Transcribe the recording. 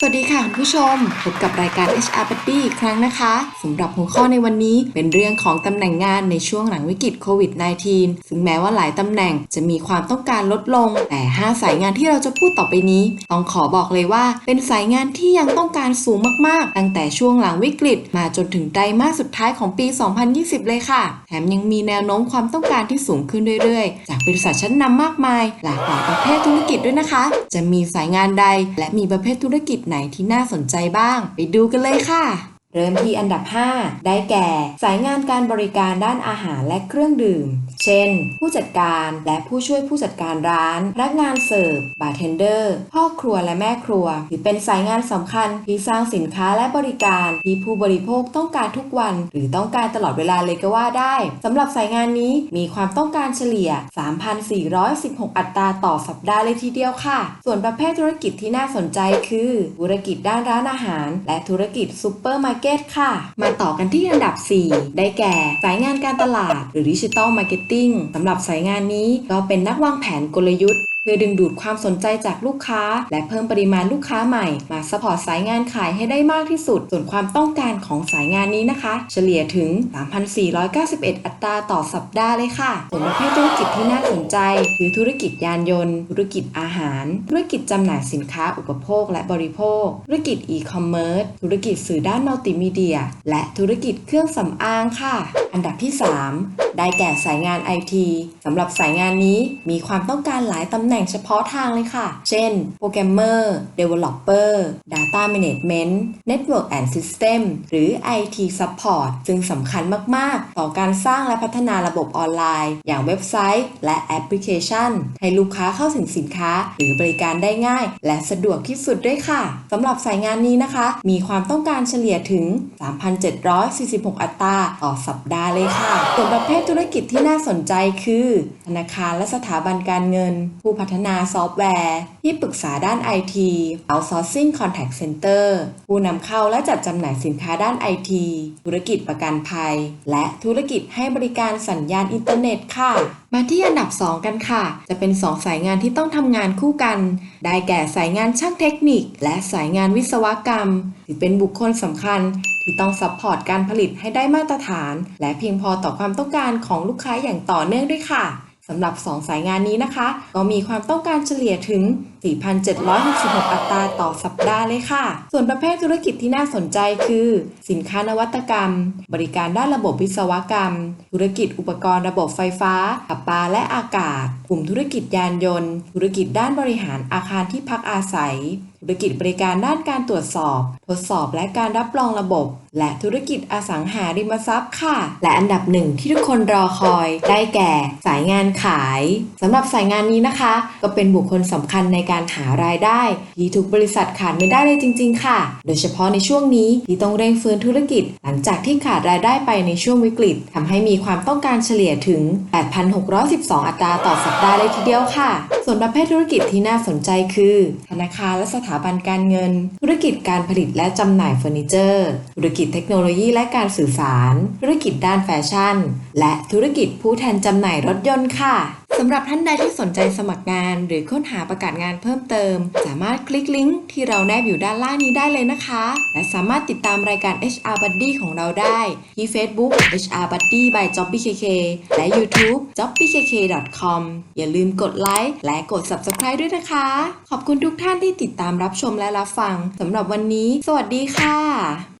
สวัสดีค่ะคุณผู้ชม พบกับรายการ HR Buddy อีกครั้งนะคะสำหรับหัวข้อในวันนี้เป็นเรื่องของตำแหน่งงานในช่วงหลังวิกฤตโควิด -19 ซึ่งแม้ว่าหลายตำแหน่งจะมีความต้องการลดลง แต่ 5 สายงานที่เราจะพูดต่อไปนี้ ต้องขอบอกเลยว่า เป็นสายงานที่ยังต้องการสูงมากๆ ตั้งแต่ช่วงหลังวิกฤต มาจนถึงไตรมาสสุดท้ายของปี 2020 เลยค่ะ แถมยังมีแนวโน้มความต้องการที่สูงขึ้นเรื่อยๆ จากบริษัทชั้นนำมากมาย หลากหลายประเภทธุรกิจด้วยนะคะ จะมีสายงานใด และมีประเภทธุรกิจไหนที่น่าสนใจบ้าง ไปดูกันเลยค่ะ เริ่มที่อันดับ 5 ได้แก่ สายงานการบริการด้านอาหารและเครื่องดื่มเช่น ผู้จัดการและผู้ช่วยผู้จัดการร้าน พนักงานเสิร์ฟ บาร์เทนเดอร์ พ่อครัวและแม่ครัวถือเป็นสายงานสำคัญที่สร้างสินค้าและบริการ ที่ผู้บริโภคต้องการทุกวัน หรือต้องการตลอดเวลาเลยก็ว่าได้สำหรับสายงานนี้มีความต้องการเฉลี่ย 3,416 อัตราต่อสัปดาห์เลยทีเดียวค่ะ ส่วนประเภทธุรกิจที่น่าสนใจคือ ธุรกิจด้านร้านอาหาร และธุรกิจซูเปอร์มาร์เก็ตค่ะ มาต่อกันที่อันดับ 4 ได้แก่ สายงานการตลาด หรือดิจิทัลมาร์เก็ตติ้งสำหรับสายงานนี้ก็เป็นนักวางแผนกลยุทธ์ พื่อดึงดูดความสนใจจากลูกค้า และเพิ่มปริมาณลูกค้าใหม่มาสปอร์ตสายงานขายให้ได้มากที่สุด ส่วนความต้องการของสายงานนี้นะคะ เฉลี่ยถึง 3,491 อัตราต่อสัปดาห์เลยค่ะส่วนประเภทธุรกิจที่น่าสนใจ คือธุรกิจยานยนต์ ธุรกิจอาหาร ธุรกิจจำหน่ายสินค้าอุปโภค และบริโภค ธุรกิจอีคอมเมิร์ซธุรกิจสื่อด้านมัลติมีเดีย และธุรกิจเครื่องสำอางค่ะ อันดับที่ 3 ได้แก่สายงาน IT สำหรับสายงานนี้มีความต้องการหลายตำแหน่งเฉพาะทางเลยค่ะ เช่นโปรแกรมเมอร์ Developer Data Management Network and System หรือ IT Support ซึ่งสำคัญมาก ๆ ต่อการสร้างและพัฒนาระบบออนไลน์ อย่างเว็บไซต์ และแอปพลิเคชัน ให้ลูกค้าเข้าถึงสินค้า หรือบริการได้ง่าย และสะดวกที่สุดด้วยค่ะสำหรับสายงานนี้นะคะ มีความต้องการเฉลี่ยถึง 3,746 อัตราต่อสัปดาห์เลยค่ะส่วนประเภทธุรกิจที่น่าสนใจคือ ธนาคารและสถาบันการเงิน ผู้พัฒนาซอฟต์แวร์ ที่ปรึกษาด้าน IT Outsourcing Contact Center ผู้นำเข้าและจัดจำหน่ายสินค้าด้าน IT ธุรกิจประกันภัย และธุรกิจให้บริการสัญญาณอินเทอร์เน็ตค่ะ มาที่อันดับ 2 กันค่ะ จะเป็น 2 สายงานที่ต้องทำงานคู่กัน ได้แก่สายงานช่างเทคนิค และสายงานวิศวกรรมถือเป็นบุคคลสำคัญที่ต้องซัพพอร์ตการผลิตให้ได้มาตรฐาน และเพียงพอต่อความต้องการของลูกค้าอย่างต่อเนื่องด้วยค่ะ สำหรับ 2 สายงานนี้นะคะ ก็มีความต้องการเฉลี่ยถึง4,766 อัตราต่อสัปดาห์เลยค่ะ ส่วนประเภทธุรกิจที่น่าสนใจคือ สินค้านวัตกรรม บริการด้านระบบวิศวกรรม ธุรกิจอุปกรณ์ระบบไฟฟ้าประปาและอากาศ กลุ่มธุรกิจยานยนต์ ธุรกิจด้านบริหารอาคารที่พักอาศัย ธุรกิจบริการด้านการตรวจสอบ ทดสอบและการรับรองระบบ และธุรกิจอสังหาริมทรัพย์ค่ะ และอันดับหนึ่งที่ทุกคนรอคอยได้แก่ สายงานขายสำหรับสายงานนี้นะคะ ก็เป็นบุคคลสำคัญในการหารายได้ที่ทุกบริษัทขาดไม่ได้เลยจริง ๆ ค่ะ โดยเฉพาะในช่วงนี้ที่ต้องเร่งฟื้นธุรกิจ หลังจากที่ขาดรายได้ไปในช่วงวิกฤตทำให้มีความต้องการเฉลี่ยถึง 8,612 อัตราต่อสัปดาห์เลยทีเดียวค่ะ ส่วนประเภทธุรกิจที่น่าสนใจคือ ธนาคารและสถาบันการเงิน ธุรกิจการผลิตและจำหน่ายเฟอร์นิเจอร์ ธุรกิจเทคโนโลยีและการสื่อสาร ธุรกิจด้านแฟชั่น และธุรกิจผู้แทนจำหน่ายรถยนต์ค่ะ สำหรับท่านใดที่สนใจสมัครงานหรือค้นหาประกาศงานเพิ่มเติม สามารถคลิกลิงก์ที่เราแนบอยู่ด้านล่างนี้ได้เลยนะคะ และสามารถติดตามรายการ HR Buddy ของเราได้ ที่ Facebook HR Buddy by JobBKK และ YouTube jobbkk.com อย่าลืมกดไลค์และกด Subscribe ด้วยนะคะ ขอบคุณทุกท่านที่ติดตามรับชมและรับฟังสำหรับวันนี้ สวัสดีค่ะ